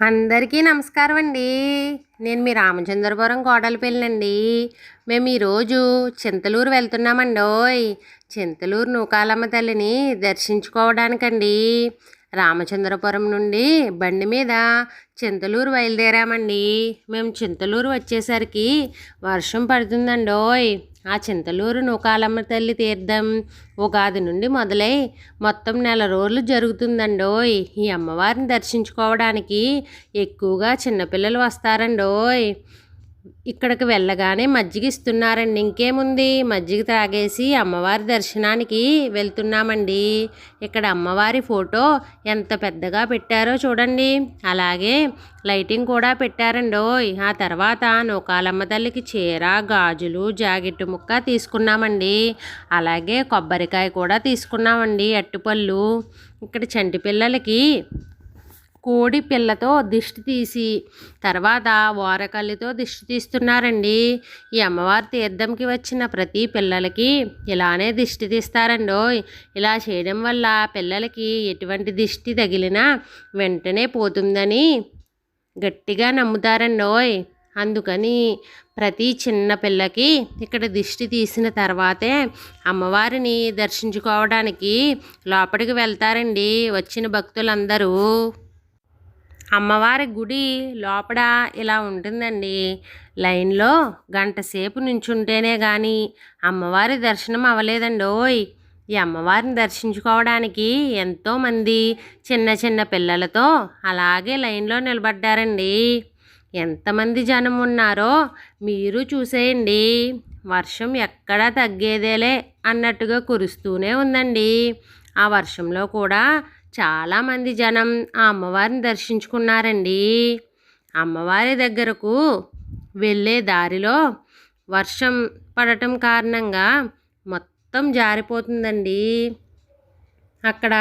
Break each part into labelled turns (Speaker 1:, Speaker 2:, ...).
Speaker 1: అందరికీ నమస్కారం అండి. నేను మీ రామచంద్రపురం కోడలిపల్లినండి మేము ఈరోజు చింతలూరు వెళ్తున్నామండోయ్. చింతలూరు నూకాలమ్మ తల్లిని దర్శించుకోవడానికండి. రామచంద్రపురం నుండి బండి మీద చింతలూరు బయలుదేరామండి. మేము చింతలూరు వచ్చేసరికి వర్షం పడుతుందండోయ్. ఆ చింతలూరు నూకాలమ్మ తల్లి తీర్థం ఉగాది నుండి మొదలై మొత్తం నెల రోజులు జరుగుతుందండోయ్. ఈ అమ్మవారిని దర్శించుకోవడానికి ఎక్కువగా చిన్నపిల్లలు వస్తారండోయ్. ఇక్కడికి వెళ్ళగానే మజ్జిగ ఇస్తున్నారండి ఇంకేముంది? మజ్జిగ త్రాగేసి అమ్మవారి దర్శనానికి వెళ్తున్నామండి. ఇక్కడ అమ్మవారి ఫోటో ఎంత పెద్దగా పెట్టారో చూడండి. అలాగే లైటింగ్ కూడా పెట్టారండోయ్ ఆ తర్వాత నూకాలమ్మ తల్లికి చీర గాజులు జాకెట్ ముక్క తీసుకున్నామండి. అలాగే కొబ్బరికాయ కూడా తీసుకున్నామండి. అట్టుపళ్ళు ఇక్కడ చంటి పిల్లలకి కోడి పిల్లతో దిష్టి తీసి తర్వాత ఓరకల్లితో దిష్టి తీస్తున్నారండి. ఈ అమ్మవారి తీర్థంకి వచ్చిన ప్రతి పిల్లలకి ఇలానే దిష్టి తీస్తారండోయ్. ఇలా చేయడం వల్ల పిల్లలకి ఎటువంటి దిష్టి తగిలినా వెంటనే పోతుందని గట్టిగా నమ్ముతారండోయ్. అందుకని ప్రతి చిన్న పిల్లకి ఇక్కడ దిష్టి తీసిన తర్వాతే అమ్మవారిని దర్శించుకోవడానికి లోపలికి వెళ్తారండి. వచ్చిన భక్తులందరూ. అమ్మవారి గుడి లోపల ఇలా ఉంటుందండి. లైన్లో గంట సేపు నుంచుంటేనే కానీ అమ్మవారి దర్శనం అవ్వలేదండి. ఓయ్! ఈ అమ్మవారిని దర్శించుకోవడానికి ఎంతోమంది చిన్న చిన్న పిల్లలతో అలాగే లైన్లో నిలబడ్డారండి. ఎంతమంది జనం ఉన్నారో మీరు చూసేయండి. వర్షం ఎక్కడా తగ్గేదేలే అన్నట్టుగా కురుస్తూనే ఉందండి. ఆ వర్షంలో కూడా చాలామంది జనం ఆ అమ్మవారిని దర్శించుకున్నారండి. అమ్మవారి దగ్గరకు వెళ్ళే దారిలో వర్షం పడటం కారణంగా మొత్తం జారిపోతుందండి. అక్కడ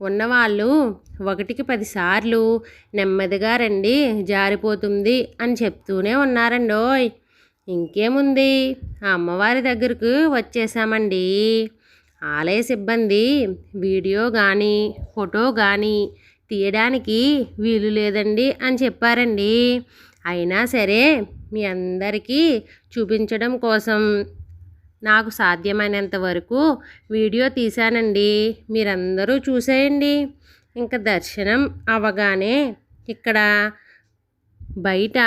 Speaker 1: ఉన్నవాళ్ళు ఒకటికి పదిసార్లు నెమ్మదిగా రండి జారిపోతుంది అని చెప్తూనే ఉన్నారండోయ్. ఇంకేముంది? ఆ అమ్మవారి దగ్గరకు వచ్చేసామండి. ఆలయ సిబ్బంది వీడియో కానీ ఫోటో కానీ తీయడానికి వీలు లేదండి అని చెప్పారండి. అయినా సరే మీ అందరికీ చూపించడం కోసం నాకు సాధ్యమైనంత వరకు వీడియో తీశానండి. మీరందరూ చూసేయండి. ఇంకా దర్శనం అవగానే ఇక్కడ బయట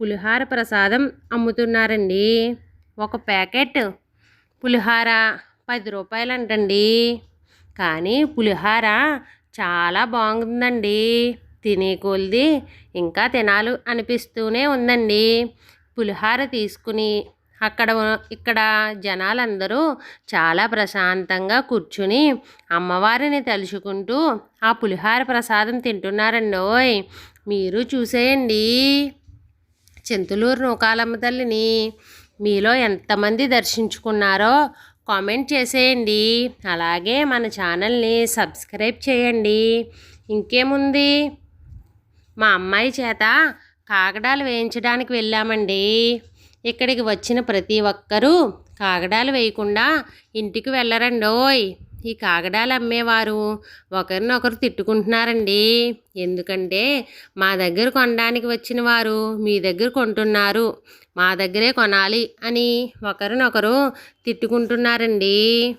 Speaker 1: పులిహార ప్రసాదం అమ్ముతున్నారండి. ఒక ప్యాకెట్ పులిహార పది రూపాయలు అంటండి కానీ పులిహార చాలా బాగుందండి. తినే కొలిది ఇంకా తినాలి అనిపిస్తూనే ఉందండి. పులిహార తీసుకుని అక్కడ ఇక్కడ జనాలందరూ చాలా ప్రశాంతంగా కూర్చుని అమ్మవారిని తలుచుకుంటూ ఆ పులిహార ప్రసాదం తింటున్నారండి. ఓయ్ మీరు చూసేయండి. చింతలూరు నూకాలమ్మ తల్లిని మీలో ఎంతమంది దర్శించుకున్నారో కామెంట్ చేసేయండి. అలాగే మన ఛానల్ని సబ్స్క్రైబ్ చేయండి. ఇంకేముంది? మా అమ్మాయి చేత కాగడాలు వేయించడానికి వెళ్ళామండి. ఇక్కడికి వచ్చిన ప్రతి ఒక్కరూ కాగడాలు వేయకుండా ఇంటికి వెళ్ళరండోయ్. ఈ కాగడాలు అమ్మేవారు. ఒకరినొకరు తిట్టుకుంటున్నారండి. ఎందుకంటే మా దగ్గర కొనడానికి వచ్చిన వారు మీ దగ్గర కొంటున్నారు. మా దగ్గరే కొనాలి అని ఒకరినొకరు తిట్టుకుంటున్నారండి.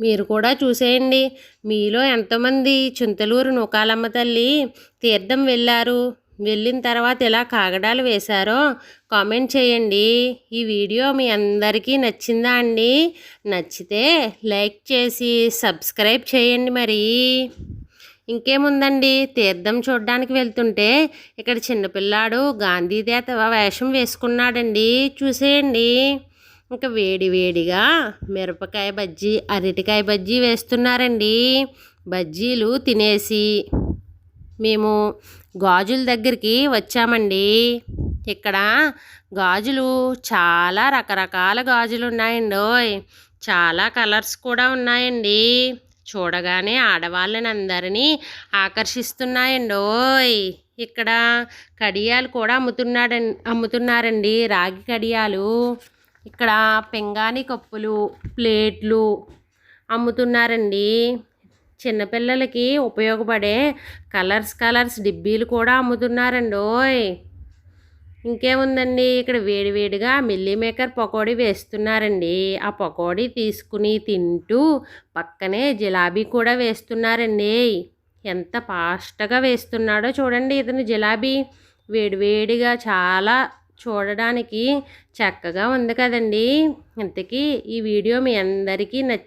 Speaker 1: మీరు కూడా చూసేయండి. మీలో ఎంతమంది చింతలూరు నూకాలమ్మ తల్లి తీర్థం వెళ్ళారు. వెళ్ళిన తర్వాత ఇలా కాగడాలు వేశారో కామెంట్ చేయండి. ఈ వీడియో మీ అందరికీ నచ్చిందా అండి? నచ్చితే లైక్ చేసి సబ్స్క్రైబ్ చేయండి మరి. ఇంకేముందండి? తీర్థం చూడడానికి వెళ్తుంటే ఇక్కడ చిన్నపిల్లాడు గాంధీదేత వేషం వేసుకున్నాడండి. చూసేయండి. ఇంకా వేడి వేడిగా మిరపకాయ బజ్జీ అరటికాయ బజ్జీ వేస్తున్నారండి. బజ్జీలు తినేసి మేము గాజుల దగ్గరికి వచ్చామండి. ఇక్కడ గాజులు చాలా రకరకాల గాజులు ఉన్నాయండి చాలా కలర్స్ కూడా ఉన్నాయండి. చూడగానే ఆడవాళ్ళని అందరినీ ఆకర్షిస్తున్నాయండి ఓయ్ ఇక్కడ కడియాలు కూడా అమ్ముతున్నాడ అమ్ముతున్నారండి రాగి కడియాలు. ఇక్కడ పింగాణి కప్పులు ప్లేట్లు అమ్ముతున్నారండి. చిన్నపిల్లలకి ఉపయోగపడే కలర్స్ కలర్స్ డిబ్బీలు కూడా అమ్ముతున్నారండి ఓయ్ ఇంకేముందండి? ఇక్కడ వేడివేడిగా మిల్లీ మేకర్ పకోడీ వేస్తున్నారండి. ఆ పకోడీ తీసుకుని తింటూ పక్కనే జిలాబీ కూడా వేస్తున్నారండి. ఎంత ఫాస్ట్గా వేస్తున్నాడో చూడండి ఇతను జిలాబీ. వేడివేడిగా చాలా చూడడానికి చక్కగా ఉంది కదండి. ఇంతకీ ఈ వీడియో మీ అందరికీ నచ్చి